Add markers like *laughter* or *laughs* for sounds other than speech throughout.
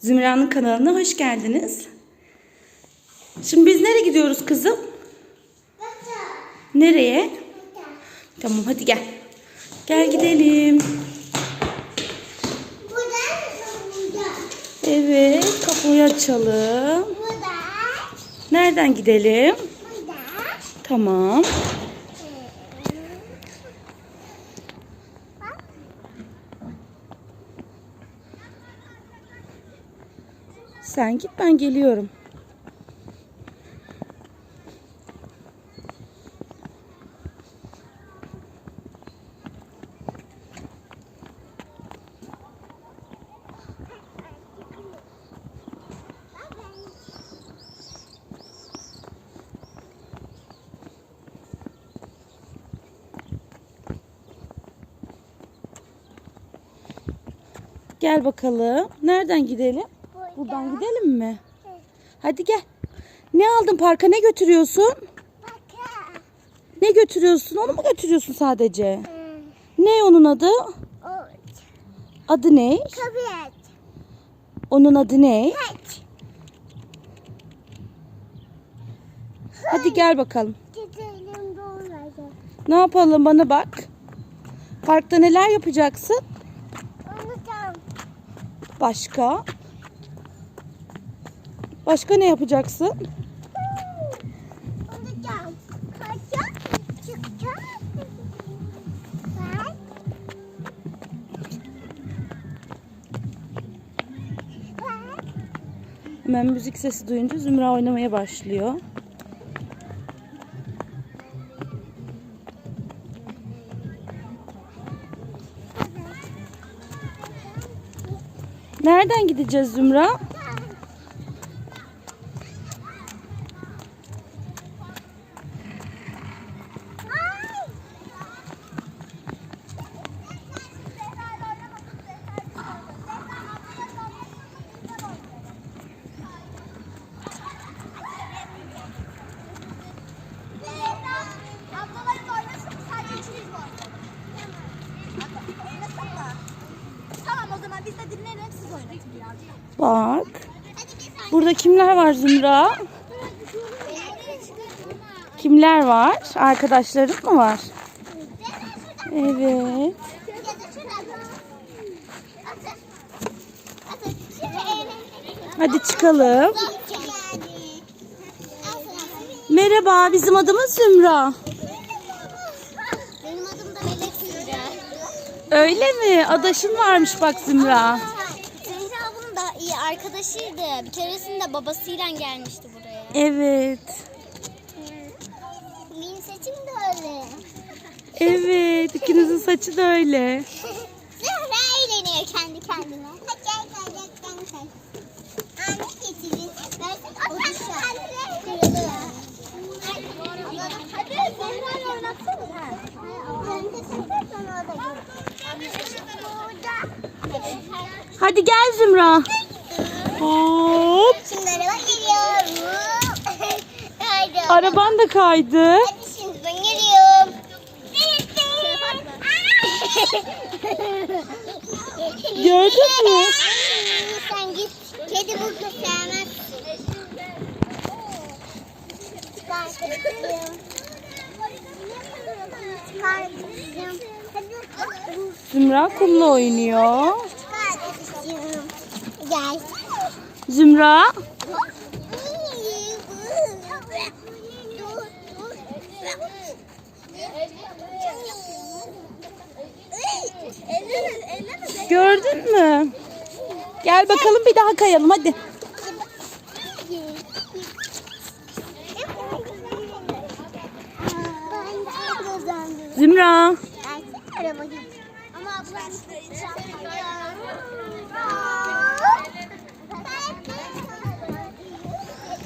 Zümra'nın kanalına hoş geldiniz. Şimdi biz nereye gidiyoruz kızım? Nereye? Tamam hadi gel. Gel gidelim. Evet kapıyı açalım. Nereden gidelim? Tamam. Sen git ben geliyorum. Gel bakalım. Nereden gidelim? Buradan gidelim mi? Hadi gel. Ne aldın parka? Ne götürüyorsun? Ne götürüyorsun? Onu mu götürüyorsun sadece? Ne onun adı? Adı ne? Onun adı ne? Hadi gel bakalım. Ne yapalım bana bak. Parkta neler yapacaksın? Başka? Başka ne yapacaksın? Hemen müzik sesi duyunca Zümra oynamaya başlıyor. Nereden gideceğiz Zümra? Biz de dinleyelim siz oynatın birazcık. Bak. Burada kimler var Zümra? Kimler var? Arkadaşların mı var? Evet. Hadi çıkalım. Merhaba, bizim adımız Zümra. Benim adım da Melek Hürre. Öyle mi? Adaşın varmış bak Zümra. Zehra bunun da iyi arkadaşıydı. Bir keresinde babasıyla gelmişti buraya. Evet. Benim saçım da öyle. Evet, ikinizin saçı da öyle. *laughs* Zehra eğleniyor kendi kendine. Hadi gel gel gel. Anne getirin. Versin o taşlar. Kırılıyor. Hadi Zehra'yı oynatsana. Ben de sefersen o da Hadi gel Zümra. Hop. Şimdi araba geliyor. Haydi. *laughs* Araban da kaydı. Hadi şimdi ben geliyorum. *laughs* Gördün mü? Sen git. Kedi burada sevmez. Çıkar kızım. Çıkar kızım. Zümra kumla oynuyor. Gel. Zümra. Gördün mü? Gel bakalım bir daha kayalım hadi. Zümra. Ama ablam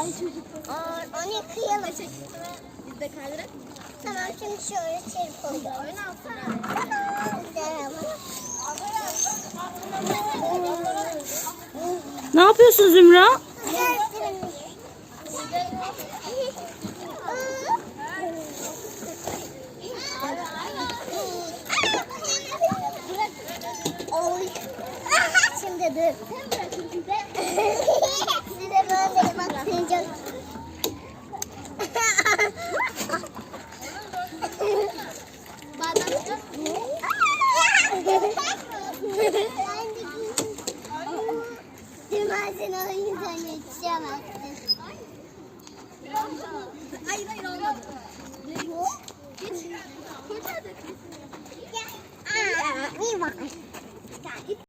Ay Aa, onu yıkayalım. Biz de kaydırak. Tamam şimdi şöyle çırpalım. Öyle Ne yapıyorsun Zümra? Şimdi dur. Size böyle bakacağım. Ben seni o yüzden yetişemezsin. Hayır hayır olmadı. Geç. Geç hadi. Ya. İyi bak.